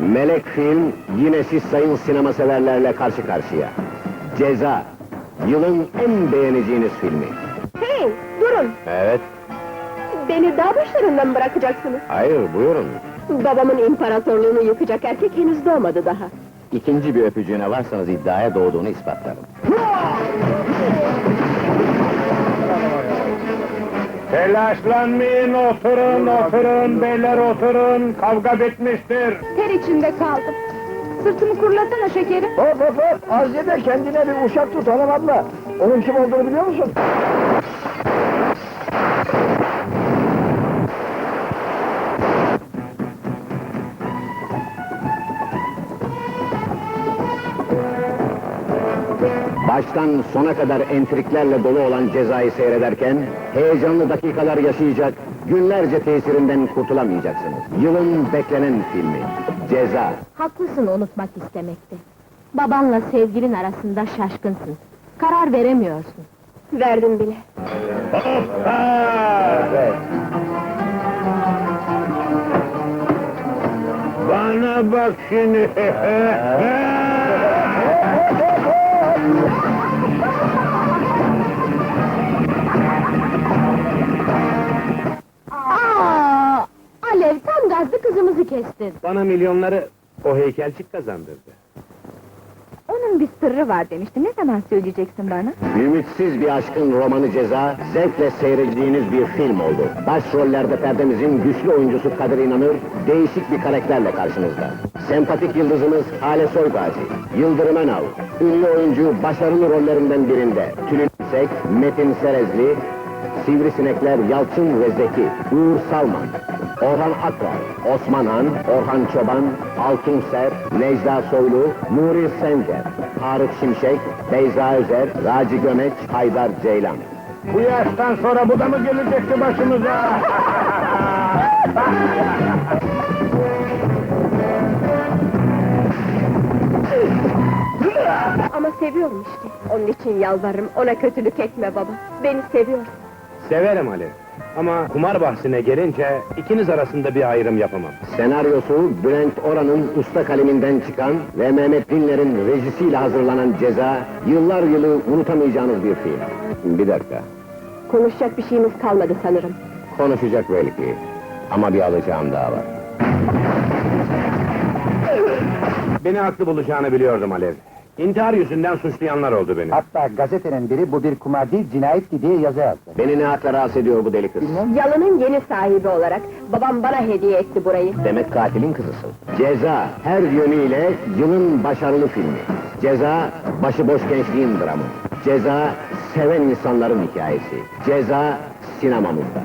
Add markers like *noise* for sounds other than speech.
Melek Film yine siz sayın sinema severlerle karşı karşıya. Ceza. Yılın en beğeneceğiniz filmi. Hey, durun! Evet. Beni dağ başlarında mı bırakacaksınız? Hayır buyurun. Babamın imparatorluğunu yıkacak erkek henüz doğmadı daha. İkinci bir öpücüğüne varsanız iddiaya doğduğunu ispatlarım. Telaşlanmayın, oturun, oturun, beyler oturun, kavga bitmiştir. Ter içinde kaldım. Sırtımı kurlasana şekerim. Hop hop hop! Az ye de kendine bir uşak tut hanım abla. Onun kim olduğunu biliyor musun? Baştan sona kadar entriklerle dolu olan cezayı seyrederken, heyecanlı dakikalar yaşayacak, günlerce tesirinden kurtulamayacaksınız. Yılın beklenen filmi, Ceza. Haklısın unutmak istemekte. Babanla sevgilin arasında şaşkınsın. Karar veremiyorsun. Verdim bile. Hoppa! Bana bak şimdi. *laughs* Bana milyonları o heykelcik kazandırdı. Onun bir sırrı var demiştin. Ne zaman söyleyeceksin bana? Ümitsiz bir aşkın romanı Ceza, zevkle seyredeceğiniz bir film oldu. Başrollerde perdemizin güçlü oyuncusu Kadir İnanır, değişik bir karakterle karşınızda. Sempatik yıldızımız Hale Soygazi, Yıldırım Önal, ünlü oyuncu başarılı rollerinden birinde. Tülin İsek, Metin Serezli, Sivrisinekler Yalçın ve Zeki, Uğur Salman, Orhan Akbar, Osman Han, Orhan Çoban, Altun Ser, Necda Soylu, Nuri Sencer, Tarık Şimşek, Beyza Özer, Raci Gömeç, Haydar Ceylan. Bu yaştan sonra bu da mı gelecekti başımıza? Ama seviyorum işte. Onun için yalvarırım. Ona kötülük etme baba. Beni seviyorsun. Severim Ali. Ama kumar bahsine gelince ikiniz arasında bir ayrım yapamam. Senaryosu Bülent Oran'ın usta kaleminden çıkan ve Mehmet Dinler'in rejisiyle hazırlanan Ceza, yıllar yılı unutamayacağınız bir film. Bir dakika, Konuşacak bir şeyimiz kalmadı sanırım. konuşacak belki. Ama bir alacağım daha var. Beni haklı bulacağını biliyordum Alev. İntihar yüzünden suçlayanlar oldu beni. Hatta gazetenin biri bu bir kumar değil cinayetti diye yazı yazdı. Beni ne hakla rahatsız ediyor bu deli kız? Yalının yeni sahibi olarak babam bana hediye etti burayı. Demek katilin kızısın. Ceza, her yönüyle yılın başarılı filmi. Ceza, başıboş gençliğin dramı. Ceza, seven insanların hikayesi. Ceza, sinemamızda.